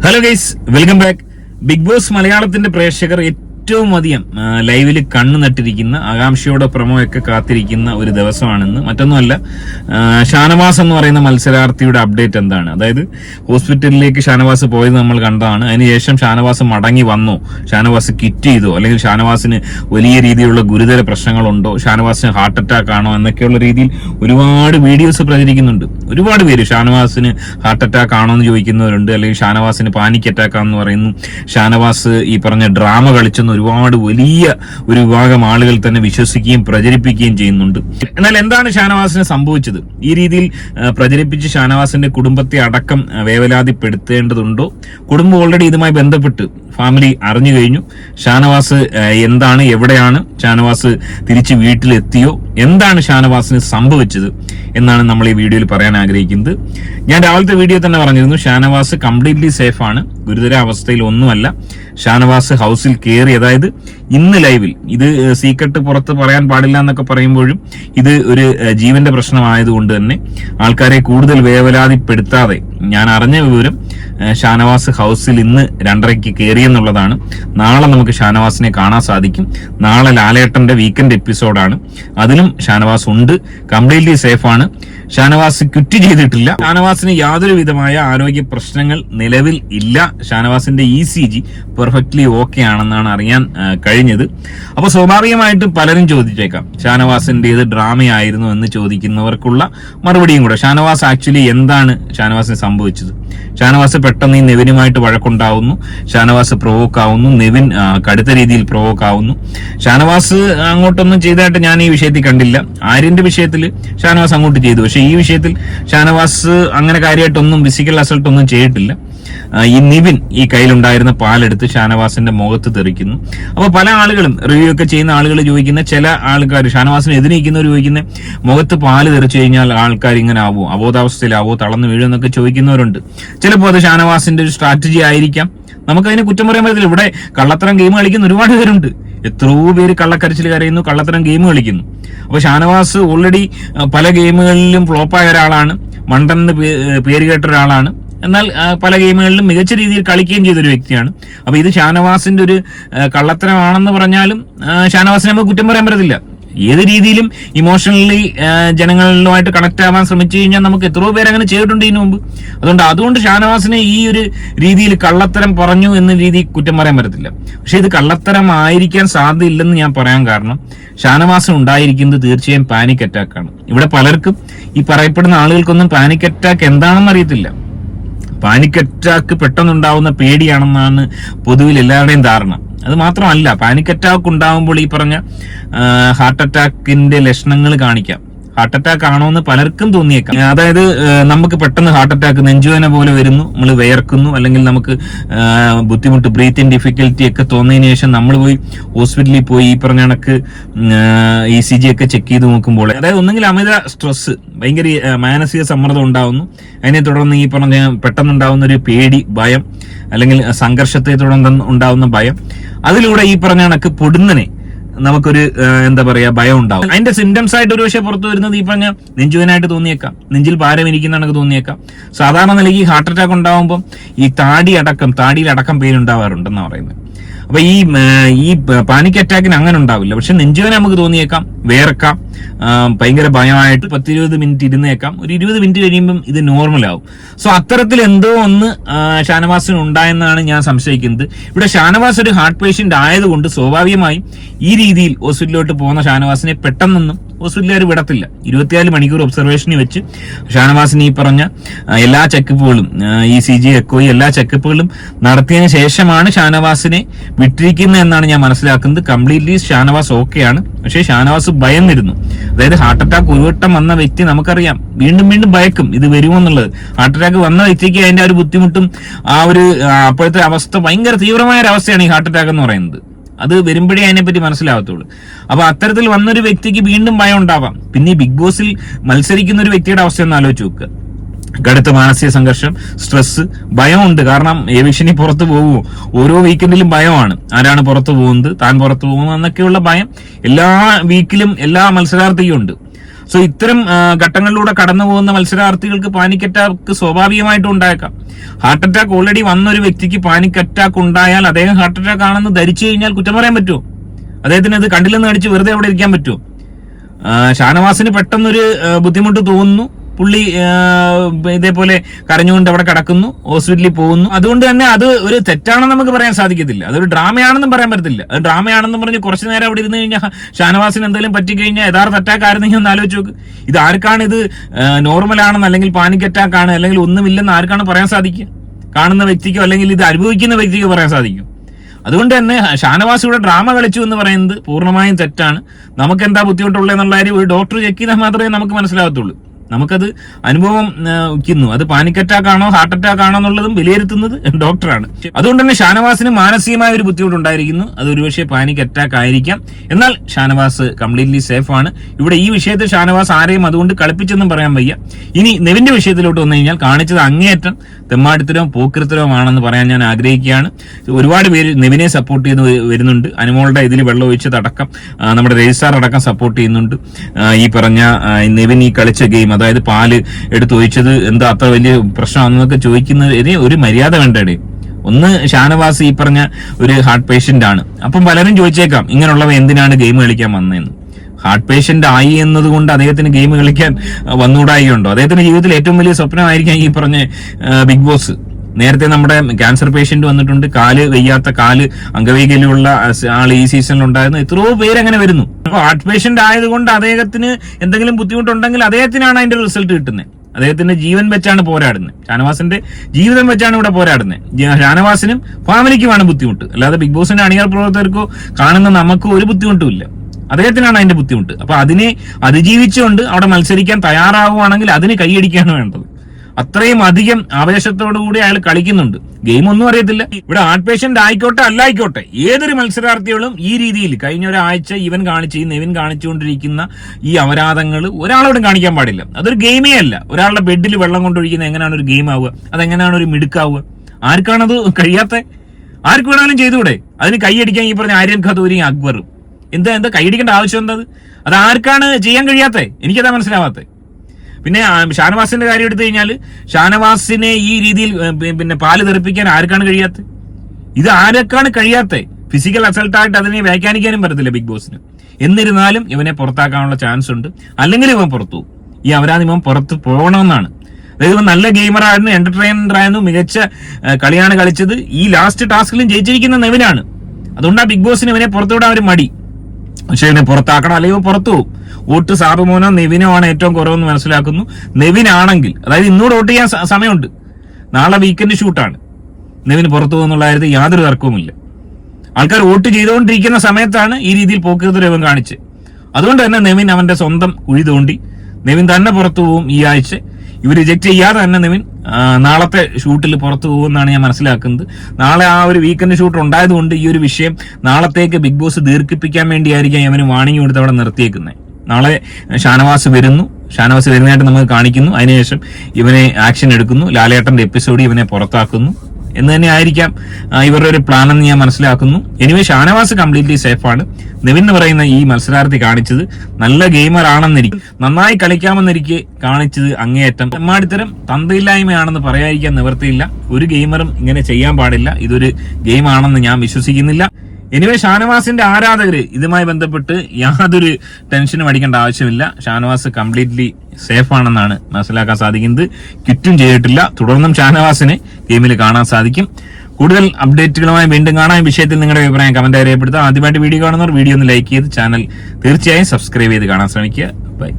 Hello guys welcome back Bigg Boss മലയാളത്തിന്റെ പ്രേക്ഷകർ ഏറ്റവും അധികം ലൈവിൽ കണ്ണു നട്ടിരിക്കുന്ന ആകാംക്ഷയോടെ പ്രമോയൊക്കെ കാത്തിരിക്കുന്ന ഒരു ദിവസമാണെന്ന്. മറ്റൊന്നുമല്ല ഷാനവാസ് എന്ന് പറയുന്ന മത്സരാർത്ഥിയുടെ അപ്ഡേറ്റ് എന്താണ്? അതായത് ഹോസ്പിറ്റലിലേക്ക് ഷാനവാസ് പോയത് നമ്മൾ കണ്ടതാണ്. അതിനുശേഷം ഷാനവാസ് മടങ്ങി വന്നോ. ഷാനവാസ് കിറ്റ് ചെയ്തോ. അല്ലെങ്കിൽ ഷാനവാസിന് വലിയ രീതിയിലുള്ള ഗുരുതര പ്രശ്നങ്ങളുണ്ടോ? ഷാനവാസിന് ഹാർട്ട് അറ്റാക്ക് ആണോ? എന്നൊക്കെയുള്ള രീതിയിൽ ഒരുപാട് വീഡിയോസ് പ്രചരിക്കുന്നുണ്ട്. ഒരുപാട് പേര് ഷാനവാസിന് ഹാർട്ട് അറ്റാക്ക് ആണോ എന്ന് ചോദിക്കുന്നവരുണ്ട്. അല്ലെങ്കിൽ ഷാനവാസിന് പാനിക് അറ്റാക്ക് ആണെന്ന് പറയുന്നു. ഷാനവാസ് ഈ പറഞ്ഞ ഡ്രാമ കളിച്ചെന്ന് ഒരുപാട് വലിയ ഒരു വിഭാഗം ആളുകൾ തന്നെ വിശ്വസിക്കുകയും പ്രചരിപ്പിക്കുകയും ചെയ്യുന്നുണ്ട്. എന്നാൽ എന്താണ് ഷാനവാസിന് സംഭവിച്ചത്? ഈ രീതിയിൽ പ്രചരിപ്പിച്ച് ഷാനവാസിന്റെ കുടുംബത്തെ അടക്കം വേവലാതിപ്പെടുത്തേണ്ടതുണ്ടോ? കുടുംബം ഓൾറെഡി ഇതുമായി ബന്ധപ്പെട്ട് ഫാമിലി അറിഞ്ഞു കഴിഞ്ഞു. ഷാനവാസ് എന്താണ് എവിടെയാണ് ഷാനവാസ് തിരിച്ച് വീട്ടിലെത്തിയോ? എന്താണ് ഷാനവാസിന് സംഭവിച്ചത് എന്നാണ് നമ്മൾ ഈ വീഡിയോയിൽ പറയാൻ ആഗ്രഹിക്കുന്നത്. ഞാൻ രാവിലത്തെ വീഡിയോ തന്നെ പറഞ്ഞിരുന്നു. ഷാനവാസ് കംപ്ലീറ്റ്ലി സേഫ് ആണ് ഗുരുതര അവസ്ഥയിൽ ഒന്നുമല്ല ഷാനവാസ് ഹൗസിൽ കയറി അതായത് ഇന്ന് ലൈവിൽ ഇത് സീക്രട്ട് പുറത്ത് പറയാൻ പാടില്ല എന്നൊക്കെ പറയുമ്പോഴും ഇത് ഒരു ജീവന്റെ പ്രശ്നമായതുകൊണ്ട് തന്നെ ആൾക്കാരെ കൂടുതൽ വേവലാതിപ്പെടുത്താതെ ഞാൻ അറിഞ്ഞ വിവരം ഷാനവാസ് ഹൗസിൽ ഇന്ന് രണ്ടരയ്ക്ക് കയറിയെന്നുള്ളതാണ് നാളെ നമുക്ക് ഷാനവാസിനെ കാണാൻ സാധിക്കും. നാളെ ലാലേട്ടന്റെ വീക്കെൻഡ് എപ്പിസോഡാണ്. അതിലും ഷാനവാസ് ഉണ്ട്. കംപ്ലീറ്റ്ലി സേഫ് ആണ് ഷാനവാസ് ക്വിറ്റ് ചെയ്തിട്ടില്ല. ഷാനവാസിന് യാതൊരു വിധമായ ആരോഗ്യ പ്രശ്നങ്ങൾ നിലവിൽ ഇല്ല. ഷാനവാസിന്റെ E C G perfectly okay ആണെന്നാണ് അറിയാൻ കഴിഞ്ഞത്. അപ്പൊ സ്വാഭാവികമായിട്ടും പലരും ചോദിച്ചേക്കാം ഷാനവാസിന്റെ ഷാനവാസിന്റേത് ഡ്രാമയായിരുന്നു എന്ന് ചോദിക്കുന്നവർക്കുള്ള മറുപടിയും കൂടെ. ഷാനവാസ് ആക്ച്വലി എന്താണ് ഷാനവാസിന് സംഭവിച്ചത്? ഷാനവാസ് പെട്ടെന്ന് ഈ നെവിനുമായിട്ട് വഴക്കുണ്ടാവുന്നു ഷാനവാസ് പ്രൊവോക്ക് ആവുന്നു നെവിൻ കടുത്ത രീതിയിൽ പ്രൊവോക്ക് ആവുന്നു. ഷാനവാസ് അങ്ങോട്ടൊന്നും ചെയ്തതായിട്ട് ഞാൻ ഈ വിഷയത്തിൽ കണ്ടില്ല. ആര്യന്റെ വിഷയത്തിൽ ഷാനവാസ് അങ്ങോട്ട് ചെയ്തു. പക്ഷേ ഈ വിഷയത്തിൽ ഷാനവാസ് അങ്ങനെ കാര്യമായിട്ടൊന്നും ഫിസിക്കൽ അസൾട്ട് ഒന്നും ചെയ്തിട്ടില്ല. ഈ നിവിൻ ഈ കയ്യിലുണ്ടായിരുന്ന പാലെടുത്ത് ഷാനവാസിന്റെ മുഖത്ത് തെറിക്കുന്നു. അപ്പൊ പല ആളുകളും റിവ്യൂ ഒക്കെ ചെയ്യുന്ന ആളുകൾ ചോദിക്കുന്ന ചില ആൾക്കാർ ഷാനവാസിന് എതിരെ നിൽക്കുന്നവർ ചോദിക്കുന്ന മുഖത്ത് പാൽ തെറിച്ചു കഴിഞ്ഞാൽ ആൾക്കാർ ഇങ്ങനെ ആവോ? അബോധാവസ്ഥയിലാവോ? തളർന്നു വീഴുമെന്നൊക്കെ ചോദിക്കുന്നവരുണ്ട്. ചിലപ്പോൾ അത് ഷാനവാസിന്റെ ഒരു സ്ട്രാറ്റജി ആയിരിക്കാം. നമുക്ക് നമുക്കതിനെ കുറ്റം പറയാൻ പറ്റില്ല ഇവിടെ കള്ളത്തരം ഗെയിം കളിക്കുന്ന ഒരുപാട് പേരുണ്ട്. എത്രയോ പേര് കള്ളക്കരച്ചിൽ കരയുന്നു കള്ളത്തരം ഗെയിം കളിക്കുന്നു. അപ്പൊ ഷാനവാസ് ഓൾറെഡി പല ഗെയിമുകളിലും ഫ്ലോപ്പായ ഒരാളാണ്. മണ്ടൻ പേര് കേട്ട ഒരാളാണ്. എന്നാൽ പല ഗെയിമുകളിലും മികച്ച രീതിയിൽ കളിക്കുകയും ചെയ്തൊരു വ്യക്തിയാണ്. അപ്പൊ ഇത് ഷാനവാസിന്റെ ഒരു കള്ളത്തരമാണെന്ന് പറഞ്ഞാലും ഷാനവാസിനെ നമുക്ക് കുറ്റം പറയാൻ പറ്റത്തില്ല. ഏത് രീതിയിലും ഇമോഷണലി ജനങ്ങളുമായിട്ട് കണക്ട് ആവാൻ ശ്രമിച്ചു കഴിഞ്ഞാൽ നമുക്ക് എത്രയോ പേര് അങ്ങനെ ചെയ്തിട്ടുണ്ട് ഇതിനു മുമ്പ്. അതുകൊണ്ട് അതുകൊണ്ട് ഷാനവാസിനെ ഈ ഒരു രീതിയിൽ കള്ളത്തരം പറഞ്ഞു എന്ന രീതി കുറ്റം പറയാൻ പറ്റത്തില്ല. പക്ഷെ ഇത് കള്ളത്തരം ആയിരിക്കാൻ സാധ്യതയില്ലെന്ന് ഞാൻ പറയാൻ കാരണം ഷാനവാസിന് ഉണ്ടായിരിക്കുന്നത് തീർച്ചയായും പാനിക് അറ്റാക്ക് ആണ്. ഇവിടെ പലർക്കും ഈ പറയപ്പെടുന്ന ആളുകൾക്കൊന്നും പാനിക് അറ്റാക്ക് എന്താണെന്ന് അറിയത്തില്ല. പാനിക് അറ്റാക്ക് പെട്ടെന്നുണ്ടാവുന്ന പേടിയാണെന്നാണ് പൊതുവിൽ എല്ലാവരുടെയും ധാരണ. അത് മാത്രമല്ല പാനിക് അറ്റാക്ക് ഉണ്ടാകുമ്പോൾ ഈ പറഞ്ഞ ഹാർട്ട് അറ്റാക്കിന്റെ ലക്ഷണങ്ങൾ കാണിക്കാം. ഹാർട്ട് അറ്റാക്ക് ആണോ എന്ന് പലർക്കും തോന്നിയേക്കാം. അതായത് നമുക്ക് പെട്ടെന്ന് ഹാർട്ട് അറ്റാക്ക് നെഞ്ചുവേന പോലെ വരുന്നു നമ്മൾ വിയർക്കുന്നു അല്ലെങ്കിൽ നമുക്ക് ബുദ്ധിമുട്ട് ബ്രീത്തിങ് ഡിഫിക്കൽറ്റി ഒക്കെ തോന്നിയതിനു ശേഷം നമ്മൾ പോയി ഹോസ്പിറ്റലിൽ പോയി ഈ പറഞ്ഞ കണക്ക് ഇ സി ജി ഒക്കെ ചെക്ക് ചെയ്ത് നോക്കുമ്പോൾ അതായത് ഒന്നെങ്കിൽ അമിത സ്ട്രെസ് ഭയങ്കര മാനസിക സമ്മർദ്ദം ഉണ്ടാവുന്നു. അതിനെ തുടർന്ന് ഈ പറഞ്ഞ പെട്ടെന്നുണ്ടാവുന്ന ഒരു പേടി ഭയം അല്ലെങ്കിൽ സംഘർഷത്തെ തുടർന്ന് ഉണ്ടാവുന്ന ഭയം. അതിലൂടെ ഈ പറഞ്ഞ കണക്ക് പൊടുന്നനെ നമുക്കൊരു എന്താ പറയാ ഭയം ഉണ്ടാവും. അതിന്റെ സിംറ്റംസ് ആയിട്ട് ഒരു പക്ഷേ പുറത്തു വരുന്നത് ഈ പറഞ്ഞ നെഞ്ചുവനായിട്ട് തോന്നിയേക്കാം. നെഞ്ചിൽ ഭാരം ഇരിക്കുന്നതാണെന്ന് തോന്നിയേക്കാം. സാധാരണ നിലയ്ക്ക് ഹാർട്ട് അറ്റാക്ക് ഉണ്ടാവുമ്പോൾ ഈ താടി അടക്കം താടിയിൽ അടക്കം പെയിൻ ഉണ്ടാവാറുണ്ടെന്നാണ് പറയുന്നത്. അപ്പൊ ഈ ഈ പാനിക് അറ്റാക്കിന് അങ്ങനെ ഉണ്ടാവില്ല. പക്ഷെ നെഞ്ചുവേന നമുക്ക് തോന്നിയേക്കാം വേർക്കാം ഭയങ്കര ഭയമായിട്ട് പത്തിരുപത് മിനിറ്റ് ഇരുന്നേക്കാം. ഒരു ഇരുപത് മിനിറ്റ് കഴിയുമ്പം ഇത് നോർമൽ ആവും. സോ അത്തരത്തിൽ എന്തോ ഒന്ന് ഷാനവാസിന് ഉണ്ടായെന്നാണ് ഞാൻ സംശയിക്കുന്നത്. ഇവിടെ ഷാനവാസ് ഒരു ഹാർട്ട് പേഷ്യന്റ് ആയതുകൊണ്ട് സ്വാഭാവികമായും ഈ രീതിയിൽ ഹോസ്പിറ്റലിലോട്ട് പോകുന്ന ഷാനവാസിനെ പെട്ടെന്നൊന്നും ഹോസ്പിറ്റലുകാർ വിടത്തില്ല. ഇരുപത്തിനാല് മണിക്കൂർ ഒബ്സർവേഷനിൽ വെച്ച് ഷാനവാസിന് ഈ പറഞ്ഞ എല്ലാ ചെക്കപ്പുകളും ഇ സി ജി എക്കോയി എല്ലാ ചെക്കപ്പുകളും നടത്തിയതിനു ശേഷമാണ് ഷാനവാസിനെ വിട്ടിരിക്കുന്നത് എന്നാണ് ഞാൻ മനസ്സിലാക്കുന്നത്. കംപ്ലീറ്റ്ലി ഷാനവാസ് ഓക്കെയാണ് പക്ഷേ ഷാനവാസ് ഭയന്നിരുന്നു. അതായത് ഹാർട്ട് അറ്റാക്ക് ഒരു വട്ടം വന്ന വ്യക്തി നമുക്കറിയാം. വീണ്ടും വീണ്ടും ഭയക്കും ഇത് വരുമോ എന്നുള്ളത്. ഹാർട്ട് അറ്റാക്ക് വന്ന വ്യക്തിക്ക് അതിന്റെ ഒരു ബുദ്ധിമുട്ടും ആ ഒരു അപ്പോഴത്തെ അവസ്ഥ ഭയങ്കര തീവ്രമായ ഒരു അവസ്ഥയാണ് ഈ ഹാർട്ട് അറ്റാക്ക് എന്ന് പറയുന്നത്. അത് വരുമ്പോഴേ അതിനെപ്പറ്റി മനസ്സിലാവത്തുള്ളൂ. അപ്പൊ അത്തരത്തിൽ വന്നൊരു വ്യക്തിക്ക് വീണ്ടും ഭയം ഉണ്ടാവാം. പിന്നെ ബിഗ് ബോസിൽ മത്സരിക്കുന്ന ഒരു വ്യക്തിയുടെ അവസ്ഥ ഒന്ന് ആലോചിച്ച് നോക്കുക കടുത്ത മാനസിക സംഘർഷം സ്ട്രെസ് ഭയമുണ്ട്. കാരണം ഏവിഷനി പുറത്തു പോകുമോ ഓരോ വീക്കെൻഡിലും ഭയമാണ്. ആരാണ് പുറത്തു പോകുന്നത്? താൻ പുറത്തു പോകുന്നത് എന്നൊക്കെയുള്ള ഭയം എല്ലാ വീക്കിലും എല്ലാ മത്സരാർത്ഥിക്കും ഉണ്ട്. സോ ഇത്തരം ഘട്ടങ്ങളിലൂടെ കടന്നു പോകുന്ന മത്സരാർത്ഥികൾക്ക് പാനിക് അറ്റാക്ക് സ്വാഭാവികമായിട്ടും ഉണ്ടായേക്കാം. ഹാർട്ട് അറ്റാക്ക് ഓൾറെഡി വന്ന ഒരു വ്യക്തിക്ക് പാനിക് അറ്റാക്ക് ഉണ്ടായാൽ അദ്ദേഹം ഹാർട്ട് അറ്റാക്ക് ആണെന്ന് ധരിച്ചു കഴിഞ്ഞാൽ കുറ്റം പറയാൻ പറ്റുമോ? അദ്ദേഹത്തിന് അത് കണ്ടില്ലെന്ന് അടിച്ച് വെറുതെ അവിടെ ഇരിക്കാൻ പറ്റുമോ? ഷാനവാസിന് പെട്ടെന്നൊരു ബുദ്ധിമുട്ട് തോന്നുന്നു. പുള്ളി ഇതേപോലെ കരഞ്ഞുകൊണ്ട് അവിടെ കിടക്കുന്നു ഹോസ്പിറ്റലിൽ പോകുന്നു. അതുകൊണ്ട് തന്നെ അത് ഒരു തെറ്റാണെന്ന് നമുക്ക് പറയാൻ സാധിക്കത്തില്ല. അതൊരു ഡ്രാമയാണെന്നും പറയാൻ പറ്റത്തില്ല. അത് ഡ്രാമയാണെന്ന് പറഞ്ഞ് കുറച്ചു നേരം അവിടെ ഇരുന്ന് കഴിഞ്ഞാൽ ഷാനവാസിന് എന്തെങ്കിലും പറ്റിക്കഴിഞ്ഞാൽ യഥാർത്ഥ അറ്റാക്ക് ആയിരുന്നെങ്കിൽ ഒന്ന് ആലോചിച്ച് നോക്ക്. ഇത് ആർക്കാണ് ഇത് നോർമൽ ആണെന്ന് അല്ലെങ്കിൽ പാനിക് അറ്റാക്ക് ആണ് അല്ലെങ്കിൽ ഒന്നുമില്ലെന്ന് ആർക്കാണ് പറയാൻ സാധിക്കുക? കാണുന്ന വ്യക്തിക്കോ അല്ലെങ്കിൽ ഇത് അനുഭവിക്കുന്ന വ്യക്തിക്കോ പറയാൻ സാധിക്കും. അതുകൊണ്ട് തന്നെ ഷാനവാസിയുടെ ഡ്രാമ കളിച്ചു എന്ന് പറയുന്നത് പൂർണമായും തെറ്റാണ്. നമുക്ക് എന്താ ബുദ്ധിമുട്ടുള്ളതെന്നുള്ള കാര്യം ഒരു ഡോക്ടർ ചെക്ക് ചെയ്താൽ മാത്രമേ നമുക്ക് മനസ്സിലാകത്തുള്ളൂ. നമുക്കത് അനുഭവം വയ്ക്കുന്നു അത് പാനിക് അറ്റാക്ക് ആണോ ഹാർട്ട് അറ്റാക്ക് ആണോ എന്നുള്ളതും വിലയിരുത്തുന്നത് ഡോക്ടറാണ് അതുകൊണ്ട് തന്നെ ഷാനവാസിന് മാനസികമായ ഒരു ബുദ്ധിമുട്ടുണ്ടായിരിക്കുന്നു അത് ഒരുപക്ഷെ പാനിക് അറ്റാക്ക് ആയിരിക്കാം. എന്നാൽ ഷാനവാസ് കംപ്ലീറ്റ്ലി സേഫ് ആണ്. ഇവിടെ ഈ വിഷയത്തിൽ ഷാനവാസ് ആരെയും അതുകൊണ്ട് കളിപ്പിച്ചെന്നും പറയാൻ വയ്യ. ഇനി നെവിന്റെ വിഷയത്തിലോട്ട് വന്നു കഴിഞ്ഞാൽ കാണിച്ചത് അങ്ങേയറ്റം തെമ്മാടിത്തരവും പോക്കിരിത്തരവുമാണെന്ന് പറയാൻ ഞാൻ ആഗ്രഹിക്കുകയാണ്. ഒരുപാട് പേര് നെവിനെ സപ്പോർട്ട് ചെയ്ത് വരുന്നുണ്ട്. അനുമോളുടെ ഇതിൽ വെള്ളം ഒഴിച്ചതടക്കം നമ്മുടെ രജിസ്ട്രാർ അടക്കം സപ്പോർട്ട് ചെയ്യുന്നുണ്ട്. ഈ പറഞ്ഞ നെവിൻ ഈ കളിച്ച ഗെയിം അതായത് പാൽ എടുത്ത് ഒഴിച്ചത് എന്താ അത്ര വലിയ പ്രശ്നമാണെന്നൊക്കെ ചോദിക്കുന്നതിന് ഒരു മര്യാദ വേണ്ടേ ഒന്ന് ഷാനവാസ് ഈ പറഞ്ഞ ഒരു ഹാർട്ട് പേഷ്യന്റ് ആണ്. അപ്പം പലരും ചോദിച്ചേക്കാം ഇങ്ങനെയുള്ളവ എന്തിനാണ് ഗെയിം കളിക്കാൻ വന്നതെന്ന്. ഹാർട്ട് പേഷ്യന്റ് ആയി എന്നതുകൊണ്ട് അദ്ദേഹത്തിന് ഗെയിം കളിക്കാൻ വന്നുകൂടായി ഉണ്ടോ അദ്ദേഹത്തിന്റെ ജീവിതത്തിൽ ഏറ്റവും വലിയ സ്വപ്നമായിരിക്കാം ഈ പറഞ്ഞ ബിഗ് ബോസ്. നേരത്തെ നമ്മുടെ ക്യാൻസർ പേഷ്യന്റ് വന്നിട്ടുണ്ട്. കാൽ വെയ്യാത്ത കാൽ അംഗവൈകല്യമുള്ള ആൾ ഈ സീസണിൽ ഉണ്ടായിരുന്നു. എത്രയോ പേര് അങ്ങനെ വരുന്നു. അപ്പൊ ഹാർട്ട് പേഷ്യന്റ് ആയതുകൊണ്ട് അദ്ദേഹത്തിന് എന്തെങ്കിലും ബുദ്ധിമുട്ടുണ്ടെങ്കിൽ അദ്ദേഹത്തിനാണ് അതിന്റെ റിസൾട്ട് കിട്ടുന്നത് അദ്ദേഹത്തിന്റെ ജീവൻ വെച്ചാണ് പോരാടുന്നത് ഷാനവാസിന്റെ ജീവിതം വെച്ചാണ് ഇവിടെ പോരാടുന്നത് ഷാനവാസിനും ഫാമിലിക്കുമാണ് ബുദ്ധിമുട്ട്. അല്ലാതെ ബിഗ് ബോസിന്റെ അണിയർ പ്രവർത്തകർക്കോ കാണുന്ന നമുക്കോ ഒരു ബുദ്ധിമുട്ടുമില്ല. അദ്ദേഹത്തിനാണ് അതിന്റെ ബുദ്ധിമുട്ട്. അപ്പൊ അതിനെ അതിജീവിച്ചുകൊണ്ട് അവിടെ മത്സരിക്കാൻ തയ്യാറാവുകയാണെങ്കിൽ അതിന് കൈയടിക്കാണ് വേണ്ടത്. അത്രയും അധികം ആവേശത്തോടുകൂടി അയാൾ കളിക്കുന്നുണ്ട്. ഗെയിം ഒന്നും അറിയത്തില്ല. ഇവിടെ ആർട്ട് പേഷ്യന്റ് ആയിക്കോട്ടെ അല്ലായിക്കോട്ടെ. ഏതൊരു മത്സരാർത്ഥികളും ഈ രീതിയിൽ കഴിഞ്ഞ ഒരാഴ്ച ഇവൻ കാണിച്ച് ഈ നെവിൻ കാണിച്ചുകൊണ്ടിരിക്കുന്ന ഈ അപരാധങ്ങൾ ഒരാളോടും കാണിക്കാൻ പാടില്ല. അതൊരു ഗെയിമേ അല്ല. ഒരാളുടെ ബെഡിൽ വെള്ളം കൊണ്ടൊഴിക്കുന്ന എങ്ങനെയാണ് ഒരു ഗെയിം ആവുക? അതെങ്ങനെയാണ് ഒരു മിടുക്കാവുക? ആർക്കാണത് കഴിയാത്ത? ആർക്ക് വേണമെങ്കിലും ചെയ്തുകൂടെ? അതിന് കൈയടിക്കാൻ ഈ പറഞ്ഞ ആര്യൻ ഖദൂരിയും അക്ബറും. എന്താ എന്താ കൈയടിക്കേണ്ട ആവശ്യം എന്താ അത്? ആർക്കാണ് ചെയ്യാൻ കഴിയാത്തേ? എനിക്കതാ മനസ്സിലാവാത്തത് പിന്നെ ആ, ഷാനവാസിന്റെ കാര്യം എടുത്തു കഴിഞ്ഞാൽ ഷാനവാസിനെ ഈ രീതിയിൽ പിന്നെ പാൽ തെറിപ്പിക്കാൻ ആർക്കാണ് കഴിയാത്തത്? ഇത് ആരൊക്കെയാണ് കഴിയാത്തത്? ഫിസിക്കൽ അസൾട്ടായിട്ട് അതിനെ വ്യാഖ്യാനിക്കാനും പറ്റത്തില്ല ബിഗ് ബോസിന് എന്നിരുന്നാലും ഇവനെ പുറത്താക്കാനുള്ള ചാൻസ് ഉണ്ട്. അല്ലെങ്കിൽ ഇവൻ പുറത്തു. ഈ അവരാണ് ഇവൻ പുറത്ത് പോകണമെന്നാണ്. അതായത് ഇവൻ നല്ല ഗെയിമറായിരുന്നു എന്റർടൈനറായിരുന്നു മികച്ച കളിയാണ് കളിച്ചത്. ഈ ലാസ്റ്റ് ടാസ്കിലും ജയിച്ചിരിക്കുന്ന നെവിനാണ് അതുകൊണ്ടാണ് ബിഗ് ബോസിന് ഇവനെ പുറത്തുവിടാൻ ഒരു മടി. പക്ഷെ ഇവനെ പുറത്താക്കണം അല്ലെങ്കിൽ പുറത്തു പോകും. വോട്ട് സാബുമോനോ നെവിനോ ആണ് ഏറ്റവും കുറവെന്ന് മനസ്സിലാക്കുന്നു. നെവിനാണെങ്കിൽ അതായത് ഇന്നോട് വോട്ട് ചെയ്യാൻ സമയമുണ്ട്. നാളെ വീക്കെൻഡ് ഷൂട്ടാണ് നെവിന് പുറത്തു പോകുന്നുള്ള യാതൊരു തർക്കവുമില്ല. ആൾക്കാർ വോട്ട് ചെയ്തുകൊണ്ടിരിക്കുന്ന സമയത്താണ് ഈ രീതിയിൽ പോക്കൃത ഇവൻ കാണിച്ച് അതുകൊണ്ട് തന്നെ നെവിൻ അവന്റെ സ്വന്തം കുഴി തോണ്ടി നെവിൻ തന്നെ പുറത്തു പോകും ഈ ആഴ്ച. ഇവർ റിജക്ട് ചെയ്യാതെ തന്നെ നെവിൻ നാളത്തെ ഷൂട്ടിൽ പുറത്തു പോകുമെന്നാണ് ഞാൻ മനസ്സിലാക്കുന്നത്. നാളെ ആ ഒരു വീക്കെൻഡ് ഷൂട്ട് ഉണ്ടായതുകൊണ്ട് ഈ ഒരു വിഷയം നാളത്തേക്ക് ബിഗ് ബോസ് ദീർഘിപ്പിക്കാൻ വേണ്ടിയായിരിക്കാം ഇവന് വാണിംഗ് കൊടുത്ത് അവിടെ നിർത്തിയേക്കുന്നത്. നാളെ ഷാനവാസ് വരുന്നു. ഷാനവാസ് വരുന്നതായിട്ട് നമുക്ക് കാണിക്കുന്നു. അതിനുശേഷം ഇവനെ ആക്ഷൻ എടുക്കുന്നു. ലാലേട്ടന്റെ എപ്പിസോഡ് ഇവനെ പുറത്താക്കുന്നു. എന്ന് തന്നെ ആയിരിക്കാം ഇവരുടെ ഒരു പ്ലാൻ എന്ന് ഞാൻ മനസ്സിലാക്കുന്നു. എനിവേ ഷാനവാസ് കംപ്ലീറ്റ്ലി സേഫാണ് നിവിൻ എന്ന് പറയുന്ന ഈ മത്സരാർത്ഥി കാണിച്ചത് നല്ല ഗെയിമർ ആണെന്നിരിക്കും നന്നായി കളിക്കാമെന്നിരിക്കെ കാണിച്ചത് അങ്ങേയറ്റം. തെമ്മാടിത്തരം തന്തയില്ലായ്മയാണെന്ന് പറയാതിരിക്കാൻ നിവർത്തിയില്ല ഒരു ഗെയിമറും ഇങ്ങനെ ചെയ്യാൻ പാടില്ല. ഇതൊരു ഗെയിം ആണെന്ന് ഞാൻ വിശ്വസിക്കുന്നില്ല. എനിവേ ഷാനവാസിന്റെ ആരാധകര് ഇതുമായി ബന്ധപ്പെട്ട് യാതൊരു ടെൻഷനും അടിക്കേണ്ട ആവശ്യമില്ല. ഷാനവാസ് കംപ്ലീറ്റ്ലി സേഫ് ആണെന്നാണ് മനസ്സിലാക്കാൻ സാധിക്കുന്നത്. കിറ്റും ചെയ്തിട്ടില്ല. തുടർന്നും ഷാനവാസിനെ ഗെയിമിൽ കാണാൻ സാധിക്കും. കൂടുതൽ അപ്ഡേറ്റുകളുമായി വീണ്ടും കാണാൻ വിഷയത്തിൽ നിങ്ങളുടെ അഭിപ്രായം കമന്റ് രേഖപ്പെടുത്തുക ആദ്യമായിട്ട് വീഡിയോ കാണുന്നവർ വീഡിയോ ഒന്ന് ലൈക്ക് ചെയ്ത് ചാനൽ തീർച്ചയായും സബ്സ്ക്രൈബ് ചെയ്ത് കാണാൻ ശ്രമിക്കുക. ബൈ